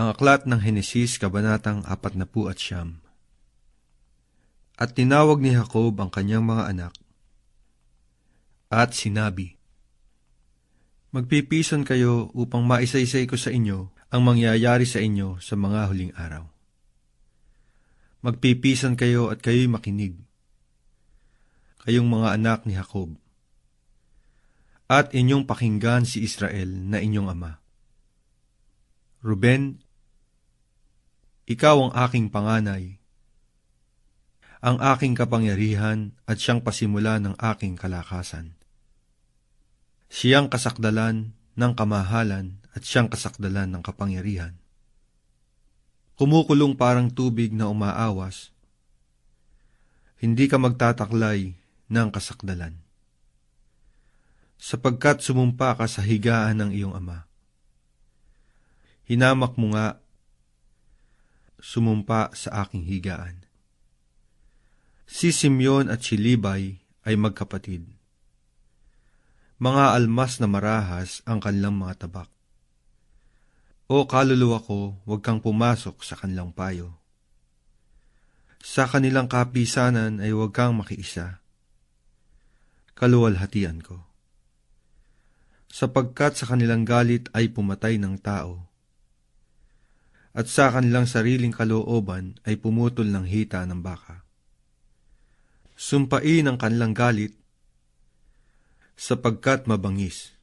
Ang aklat ng Henesis, Kabanatang 40 at Siyam. At tinawag ni Jacob ang kanyang mga anak, at sinabi, Magpipison kayo upang maisaysay ko sa inyo ang mangyayari sa inyo sa mga huling araw. Magpipisan kayo at kayo'y makinig, kayong mga anak ni Jacob, at inyong pakinggan si Israel na inyong ama. Ruben, ikaw ang aking panganay, ang aking kapangyarihan at siyang pasimula ng aking kalakasan. Siyang kasakdalan ng kamahalan at siyang kasakdalan ng kapangyarihan. Kumukulong parang tubig na umaawas, hindi ka magtataklay ng kasakdalan. Sapagkat sumumpa ka sa higaan ng iyong ama Hinamak mo nga, sumumpa sa aking higaan. Si Simeon at si Libay ay magkapatid. Mga almas na marahas ang kanilang mga tabak. O kaluluwa ko, huwag kang pumasok sa kanilang payo. Sa kanilang kapisanan ay huwag kang makiisa. Kaluwalhatian ko. Sapagkat sa kanilang galit ay pumatay ng tao at sa kanilang sariling kalooban ay pumutol ng hita ng baka. Sumpain ang kanilang galit sapagkat mabangis,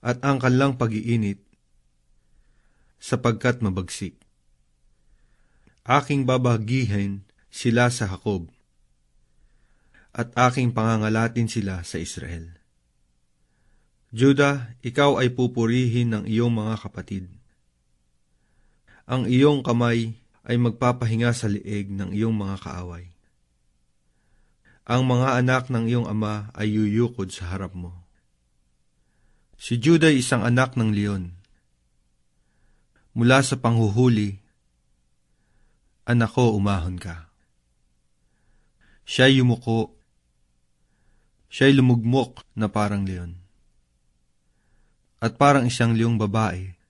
at ang kanilang pag-iinit sapagkat mabagsik. Aking babagihin sila sa Jacob, at aking pangangalatin sila sa Israel. Judah, ikaw ay pupurihin ng iyong mga kapatid ang iyong kamay ay magpapahinga sa liig ng iyong mga kaaway. Ang mga anak ng iyong ama ay yuyukod sa harap mo. Si Judah ay isang anak ng leon. Mula sa panghuhuli, anak ko umahon ka. Siya'y yumuko, siya'y lumugmok na parang leon. At parang isang leong babae,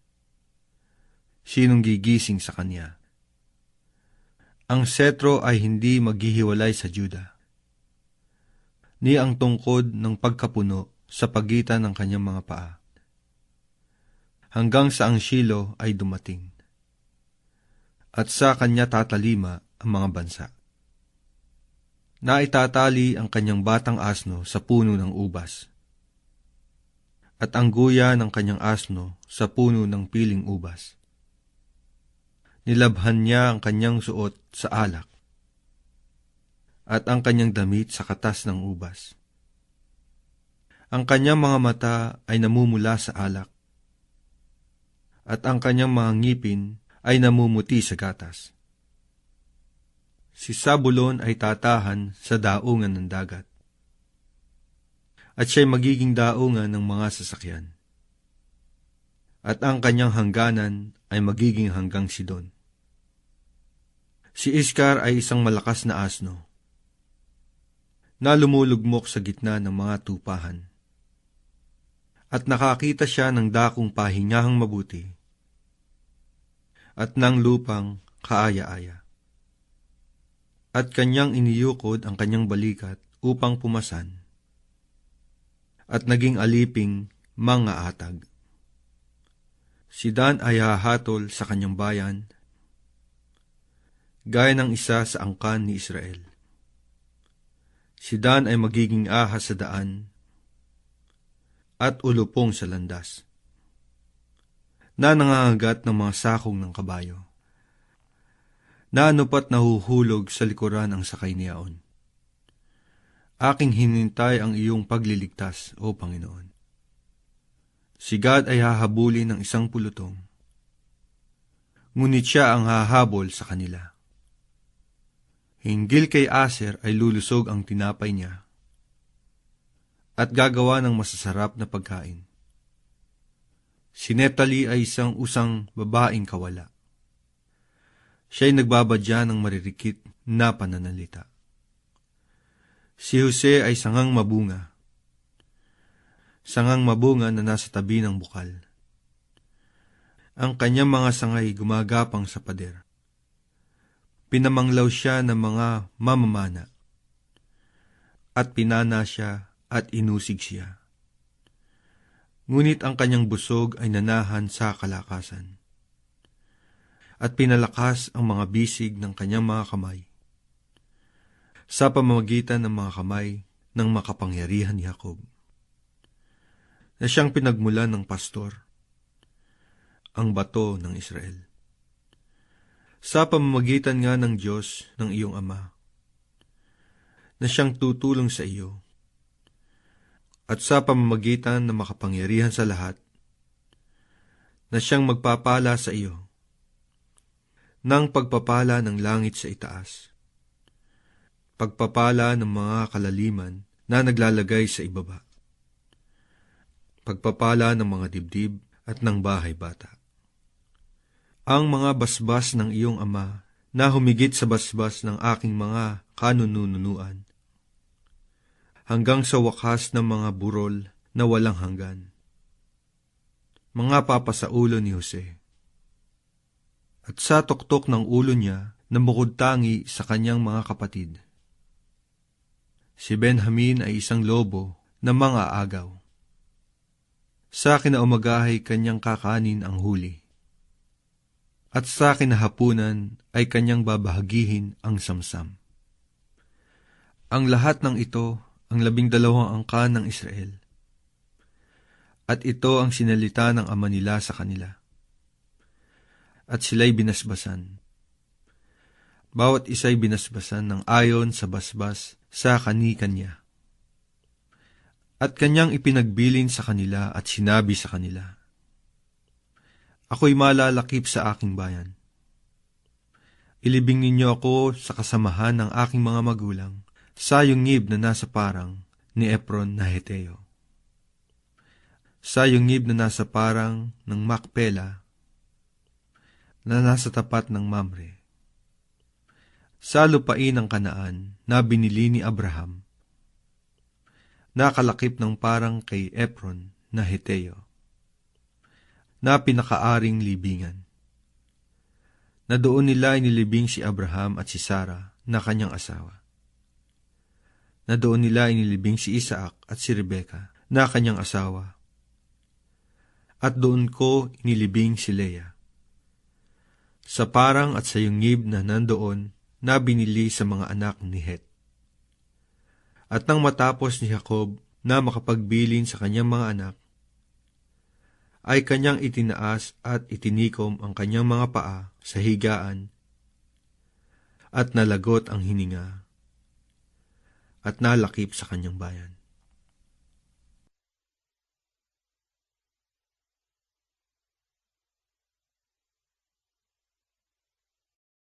sinong gigising sa kanya. Ang setro ay hindi maghihiwalay sa Juda, ni ang tungkod ng pagkapuno sa pagitan ng kanyang mga paa. Hanggang sa ang Shilo ay dumating, at sa kanya tatalima ang mga bansa. Naitatali ang kanyang batang asno sa puno ng ubas, at ang guya ng kanyang asno sa puno ng piling ubas nilabhan niya ang kanyang suot sa alak at ang kanyang damit sa katas ng ubas. Ang kanyang mga mata ay namumula sa alak at ang kanyang mga ngipin ay namumuti sa gatas. Si Sabulon ay tatahan sa daungan ng dagat at siya'y magiging daungan ng mga sasakyan. At ang kanyang hangganan ay magiging hanggang Sidon. Si Iskar ay isang malakas na asno na lumulugmok sa gitna ng mga tupahan. At nakakita siya ng dakong pahingahang mabuti at ng lupang kaaya-aya. At kanyang iniyukod ang kanyang balikat upang pumasan at naging aliping mga atag. Si Dan ay hahatol sa kanyang bayan gaya ng isa sa angkan ni Israel. Si Dan ay magiging ahas sa daan at ulupong sa landas na nangangagat ng mga sakong ng kabayo na anupat nahuhulog sa likuran ang sakay niyaon. Aking hinintay ang iyong pagliligtas, O Panginoon. Si God ay hahabulin ng isang pulutong, ngunit siya ang hahabol sa kanila. Hinggil kay Aser ay lulusog ang tinapay niya at gagawa ng masasarap na pagkain. Si Neptali ay isang usang babaeng kawala. Siya'y nagbabadya ng maririkit na pananalita. Si Jose ay sangang mabunga. Sangang mabunga na nasa tabi ng bukal. ang kanyang mga sangay gumagapang sa pader. Pinamanglaw siya ng mga mamamana, at pinana siya at inusig siya. Ngunit ang kanyang busog ay nanahan sa kalakasan. At pinalakas ang mga bisig ng kanyang mga kamay. Sa pamamagitan ng mga kamay ng makapangyarihan ni Jacob. Na siyang pinagmulan ng pastor, ang bato ng Israel sa pamamagitan nga ng Diyos ng iyong Ama, na siyang tutulong sa iyo, at sa pamamagitan ng makapangyarihan sa lahat, na siyang magpapala sa iyo, ng pagpapala ng langit sa itaas, pagpapala ng mga kalaliman na naglalagay sa ibaba, pagpapala ng mga dibdib at ng bahay bata ang mga basbas ng iyong ama na humigit sa basbas ng aking mga kanununuan. Hanggang sa wakas ng mga burol na walang hanggan. Mga papa sa ulo ni Jose. At sa tuktok ng ulo niya na bukod tangi sa kanyang mga kapatid. Si Benjamin ay isang lobo na mga agaw. Sa kinaumagahay kanyang kakanin ang huli at sa kinahapunan ay kanyang babahagihin ang samsam. Ang lahat ng ito ang labing dalawang angkan ng Israel. At ito ang sinalita ng ama nila sa kanila. At sila'y binasbasan. Bawat isa'y binasbasan ng ayon sa basbas sa kani-kanya. At kanyang ipinagbilin sa kanila at sinabi sa kanila, ako'y malalakip sa aking bayan. Ilibing ninyo ako sa kasamahan ng aking mga magulang, sa yungib na nasa parang ni Efron na Heteo. Sa yungib na nasa parang ng Makpela, na nasa tapat ng Mamre. Sa lupain ng kanaan na binili ni Abraham, nakalakip ng parang kay Efron na Heteo na pinakaaring libingan. Na doon nila inilibing si Abraham at si Sarah na kanyang asawa. Na doon nila inilibing si Isaac at si Rebeka na kanyang asawa. At doon ko inilibing si Leah. Sa parang at sa yungib na nandoon na binili sa mga anak ni Het. At nang matapos ni Jacob na makapagbilin sa kanyang mga anak, ay kanyang itinaas at itinikom ang kanyang mga paa sa higaan at nalagot ang hininga at nalakip sa kanyang bayan.